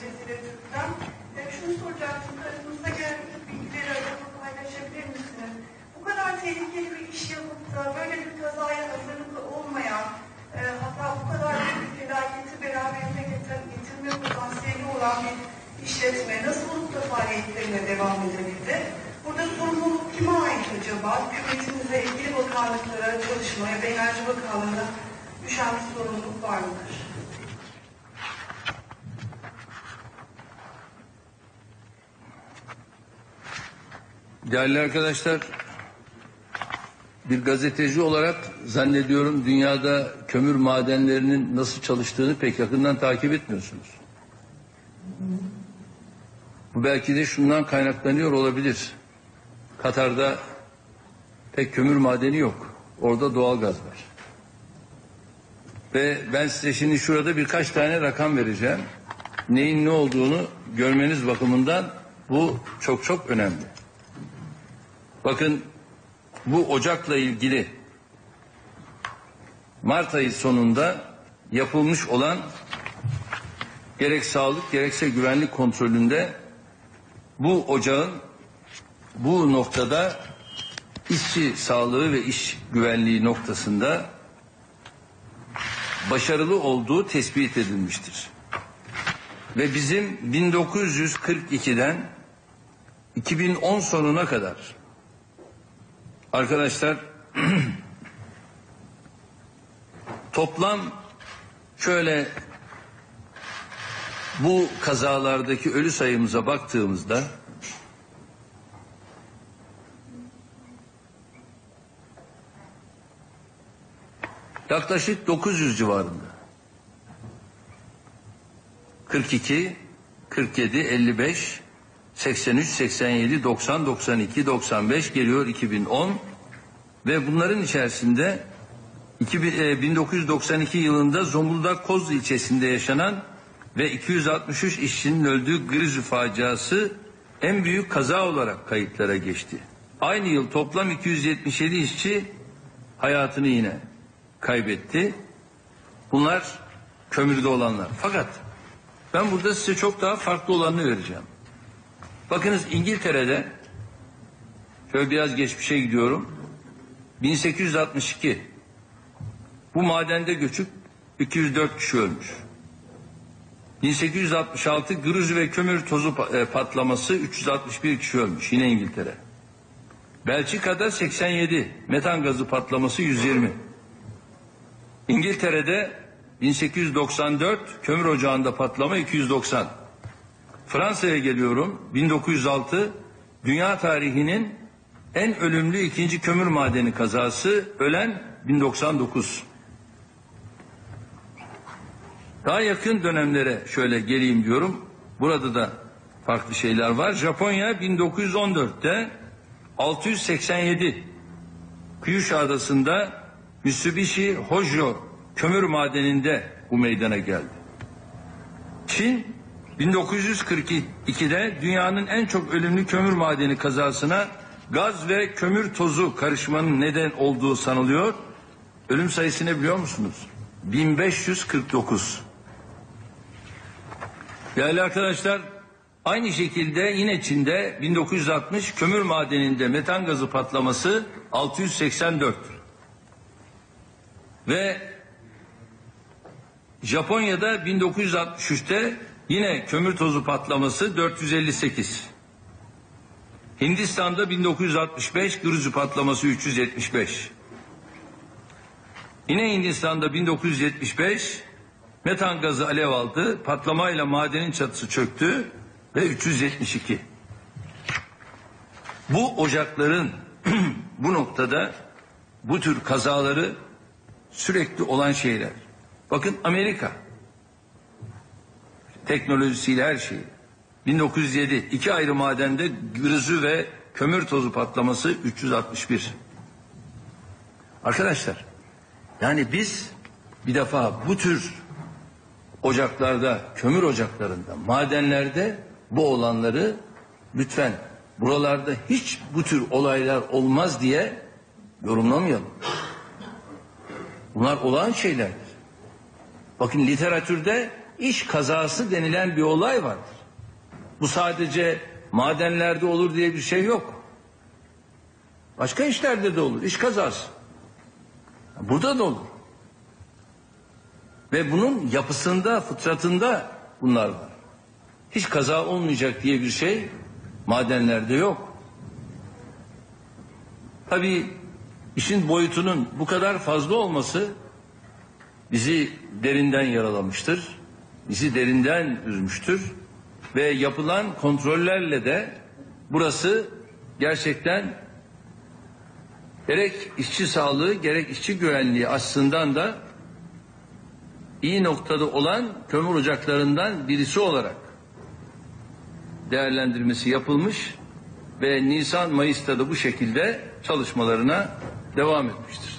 Cezire Türk'ten. E, şunu soracaktım, aranızda gelen bilgileri arada paylaşabilir misiniz? Bu kadar tehlikeli bir iş yapıp da böyle bir kazaya hazırlıklı olmayan, e, hatta bu kadar büyük felaketi beraberinde getir, getirme potansiyeli olan bir işletme nasıl olup da faaliyetlerine devam edebildi? Burada sorumluluk kime ait acaba? Hükümetimize, ilgili bakanlıklara, çalışmaya ve Enerji Bakanlığı'na düşen bir sorumluluk var mıdır? Değerli arkadaşlar, bir gazeteci olarak zannediyorum dünyada kömür madenlerinin nasıl çalıştığını pek yakından takip etmiyorsunuz. Bu belki de şundan kaynaklanıyor olabilir. Katar'da pek kömür madeni yok. Orada doğal gaz var. Ve ben size şimdi şurada birkaç tane rakam vereceğim. Neyin ne olduğunu görmeniz bakımından bu çok çok önemli. Bakın bu Ocak'la ilgili Mart ayı sonunda yapılmış olan gerek sağlık gerekse güvenlik kontrolünde bu ocağın bu noktada işçi sağlığı ve iş güvenliği noktasında başarılı olduğu tespit edilmiştir. Ve bizim 1942'den 2010 sonuna kadar arkadaşlar toplam şöyle bu kazalardaki ölü sayımıza baktığımızda yaklaşık 900 civarında. 42, 47, 55, 83, 87, 90, 92, 95 geliyor 2010 ve bunların içerisinde 2000, e, 1992 yılında Zonguldak Kozlu ilçesinde yaşanan ve 263 işçinin öldüğü Grizü faciası en büyük kaza olarak kayıtlara geçti. Aynı yıl toplam 277 işçi hayatını yine kaybetti. Bunlar kömürde olanlar. Fakat ben burada size çok daha farklı olanını vereceğim. Bakınız İngiltere'de şöyle biraz geçmişe gidiyorum. 1862 bu madende göçüp 204 kişi ölmüş. 1866 gruz ve kömür tozu e, patlaması 361 kişi ölmüş yine İngiltere. Belçika'da 87 metan gazı patlaması 120. İngiltere'de 1894 kömür ocağında patlama 290. Fransa'ya geliyorum 1906 dünya tarihinin en ölümlü ikinci kömür madeni kazası ölen 1099. Daha yakın dönemlere şöyle geleyim diyorum. Burada da farklı şeyler var. Japonya 1914'te 687 Kyushu adasında Mitsubishi Hojo kömür madeninde bu meydana geldi. Çin 1942'de dünyanın en çok ölümlü kömür madeni kazasına gaz ve kömür tozu karışmanın neden olduğu sanılıyor. Ölüm sayısı ne biliyor musunuz? 1549. Değerli arkadaşlar, aynı şekilde yine Çin'de 1960 kömür madeninde metan gazı patlaması 684. Ve Japonya'da 1963'te yine kömür tozu patlaması 458. Hindistan'da 1965 Gürcü patlaması 375. Yine Hindistan'da 1975 metan gazı alev aldı, patlamayla madenin çatısı çöktü ve 372. Bu ocakların bu noktada bu tür kazaları sürekli olan şeyler. Bakın Amerika teknolojisiyle her şeyi. 1907 iki ayrı madende gürüzü ve kömür tozu patlaması 361. Arkadaşlar yani biz bir defa bu tür ocaklarda, kömür ocaklarında, madenlerde bu olanları lütfen buralarda hiç bu tür olaylar olmaz diye yorumlamayalım. Bunlar olağan şeylerdir. Bakın literatürde iş kazası denilen bir olay vardır. Bu sadece madenlerde olur diye bir şey yok. Başka işlerde de olur. İş kazası. Burada da olur. Ve bunun yapısında, fıtratında bunlar var. Hiç kaza olmayacak diye bir şey madenlerde yok. Tabii işin boyutunun bu kadar fazla olması bizi derinden yaralamıştır. Bizi derinden üzmüştür. Ve yapılan kontrollerle de burası gerçekten gerek işçi sağlığı gerek işçi güvenliği açısından da iyi noktada olan kömür ocaklarından birisi olarak değerlendirmesi yapılmış ve Nisan Mayıs'ta da bu şekilde çalışmalarına devam etmiştir.